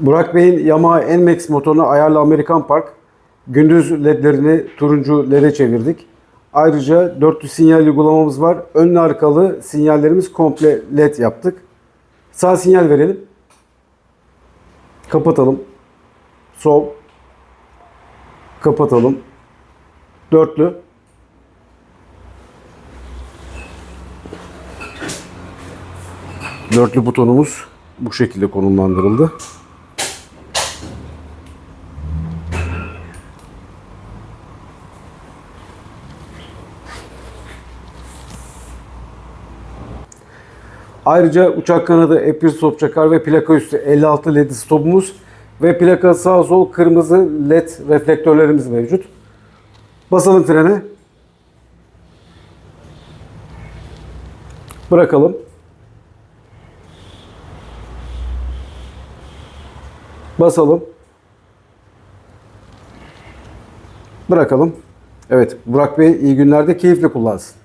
Burak Bey'in Yamaha NMAX motoruna ayarlı Amerikan Park. Gündüz ledlerini turuncu lede çevirdik. Ayrıca dörtlü sinyal uygulamamız var. Önlü arkalı sinyallerimiz komple led yaptık. Sağ sinyal verelim. Kapatalım. Sol. Kapatalım. Dörtlü. Dörtlü butonumuz bu şekilde konumlandırıldı. Ayrıca uçak kanadı F1 stop çakar ve plaka üstü 56 led stopumuz ve plaka sağ sol kırmızı led reflektörlerimiz mevcut. Basalım frene. Bırakalım. Basalım. Bırakalım. Evet Burak Bey iyi günlerde keyifle kullansın.